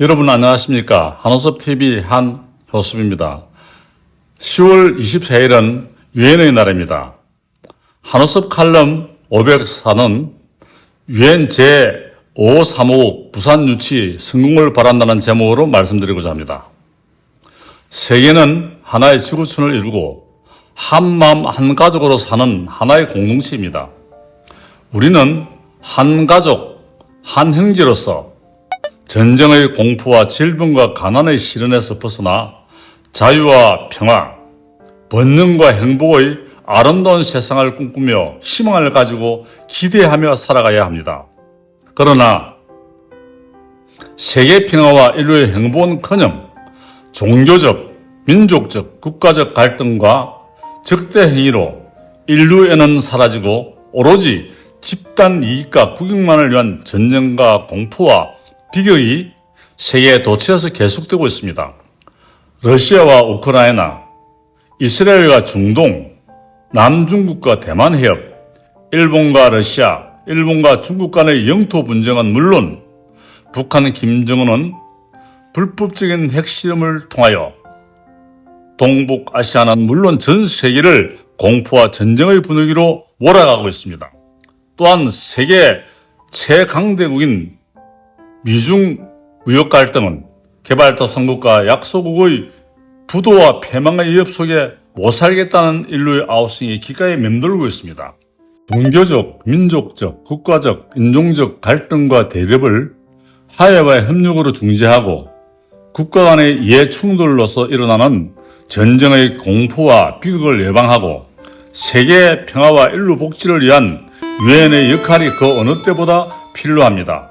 여러분 안녕하십니까. 한호섭TV 한효섭입니다. 10월 24일은 유엔의 날입니다. 한호섭 칼럼 504는 유엔 제535 부산 유치 성공을 바란다는 제목으로 말씀드리고자 합니다. 세계는 하나의 지구촌을 이루고 한마음 한가족으로 사는 하나의 공동체입니다. 우리는 한 가족, 한 형제로서 전쟁의 공포와 질병과 가난의 시련에서 벗어나 자유와 평화, 번능과 행복의 아름다운 세상을 꿈꾸며 희망을 가지고 기대하며 살아가야 합니다. 그러나 세계 평화와 인류의 행복은커녕 종교적, 민족적, 국가적 갈등과 적대 행위로 인류에는 사라지고 오로지 집단 이익과 국익만을 위한 전쟁과 공포와 비극이 세계 도처에서 계속되고 있습니다. 러시아와 우크라이나, 이스라엘과 중동, 남중국과 대만 해협, 일본과 러시아, 일본과 중국 간의 영토 분쟁은 물론 북한 김정은은 불법적인 핵실험을 통하여 동북 아시아는 물론 전 세계를 공포와 전쟁의 분위기로 몰아가고 있습니다. 또한 세계 최강대국인 미중 무역 갈등은 개발도상국과 약소국의 부도와 패망의 위협 속에 못 살겠다는 인류의 아우성이 기가에 맴돌고 있습니다. 종교적, 민족적, 국가적, 인종적 갈등과 대립을 화해와 협력으로 중재하고 국가 간의 이해 충돌로서 일어나는 전쟁의 공포와 비극을 예방하고 세계 평화와 인류 복지를 위한 유엔의 역할이 그 어느 때보다 필요합니다.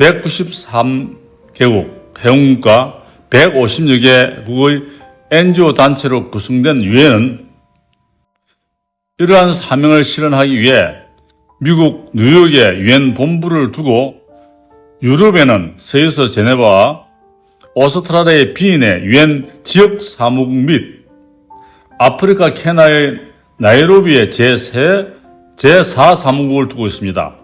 193개국 회원국과 150여 개국의 NGO 단체로 구성된 유엔은 이러한 사명을 실현하기 위해 미국 뉴욕에 유엔 본부를 두고 유럽에는 스위스 제네바와 오스트라리아의 비인의 유엔 지역 사무국 및 아프리카 케나의 나이로비의 제3, 제4 사무국을 두고 있습니다.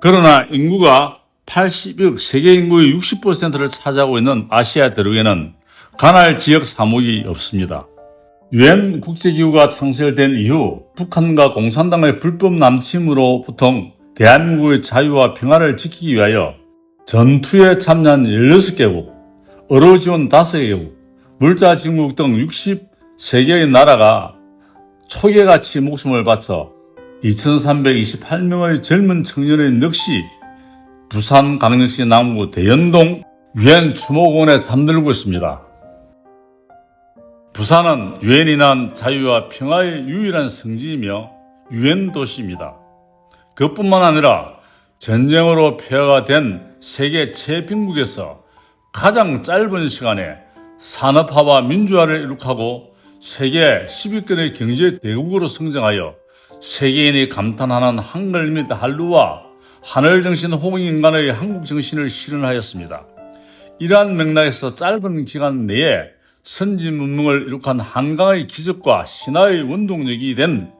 그러나 인구가 80억, 세계 인구의 60%를 차지하고 있는 아시아 대륙에는 관할 지역 사무국이 없습니다. 유엔 국제기구가 창설된 이후 북한과 공산당의 불법 남침으로부터 대한민국의 자유와 평화를 지키기 위하여 전투에 참여한 16개국, 의료 지원 5개국, 물자 직무국 등 63개의 나라가 초계같이 목숨을 바쳐 2328명의 젊은 청년의 넋이 부산광역시 남구 대연동 유엔 추모공원에 잠들고 있습니다. 부산은 유엔이 난 자유와 평화의 유일한 성지이며 유엔 도시입니다. 그뿐만 아니라 전쟁으로 폐허가 된 세계 최빈국에서 가장 짧은 시간에 산업화와 민주화를 이룩하고 세계 10위권의 경제 대국으로 성장하여 세계인이 감탄하는 한글 및 한루와 하늘 정신 홍인간의 한국 정신을 실현하였습니다. 이러한 맥락에서 짧은 기간 내에 선진 문명을 이룩한 한강의 기적과 신화의 원동력이 된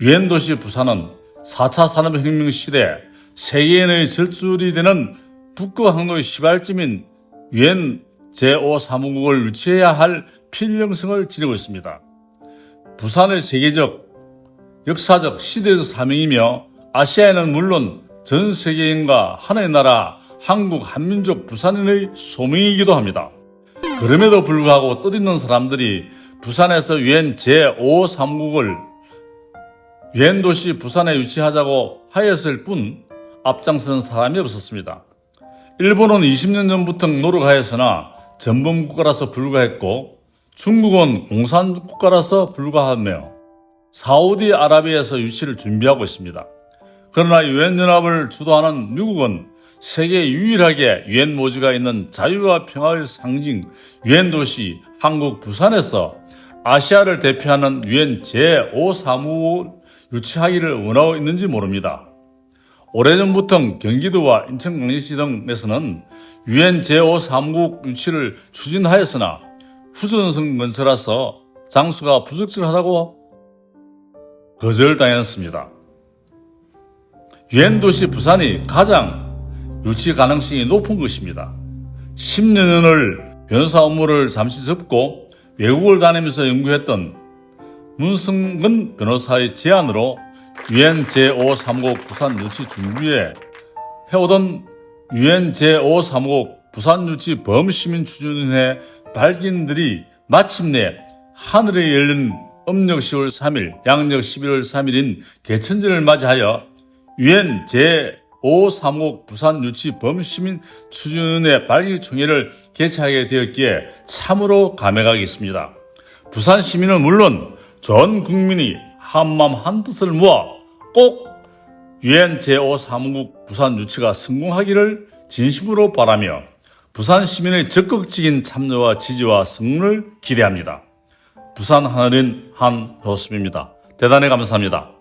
유엔 도시 부산은 4차 산업혁명 시대 세계인의 절줄이 되는 북극 항로의 시발점인 유엔 제5사무국을 유치해야 할 필요성을 지니고 있습니다. 부산의 세계적, 역사적, 시대적 사명이며 아시아에는 물론 전 세계인과 하나의 나라 한국 한민족 부산인의 소명이기도 합니다. 그럼에도 불구하고 뜻있는 사람들이 부산에서 유엔 제5사무국을 유엔 도시 부산에 유치하자고 하였을 뿐 앞장서는 사람이 없었습니다. 일본은 20년 전부터 노력하였으나 전범 국가라서 불가했고 중국은 공산 국가라서 불가하며 사우디아라비아에서 유치를 준비하고 있습니다. 그러나 유엔 연합을 주도하는 미국은 세계 유일하게 유엔 모지가 있는 자유와 평화의 상징 유엔 도시 한국 부산에서 아시아를 대표하는 유엔 제5사무국을 유치하기를 원하고 있는지 모릅니다. 오래전부터 경기도와 인천광역시 등에서는 유엔 제5사무국 유치를 추진하였으나 후전성 건설라서 장수가 부적절하다고 거절당했습니다. 유엔 도시 부산이 가장 유치 가능성이 높은 것입니다. 10년을 변호사 업무를 잠시 접고 외국을 다니면서 연구했던 문승근 변호사의 제안으로 유엔 제535 부산 유치 준비에 해오던 유엔 제535 부산 유치 범시민 추진회 발기인들이 마침내 하늘에 열린 음력 10월 3일, 양력 11월 3일인 개천절을 맞이하여 유엔 제535 부산 유치 범시민 추진회 발기총회를 개최하게 되었기에 참으로 감회가 있습니다. 부산 시민은 물론 전 국민이 한마음 한뜻을 모아 꼭 유엔 제5사무국 부산 유치가 성공하기를 진심으로 바라며 부산 시민의 적극적인 참여와 지지와 성원을 기대합니다. 부산 하늘인 한효습입니다. 대단히 감사합니다.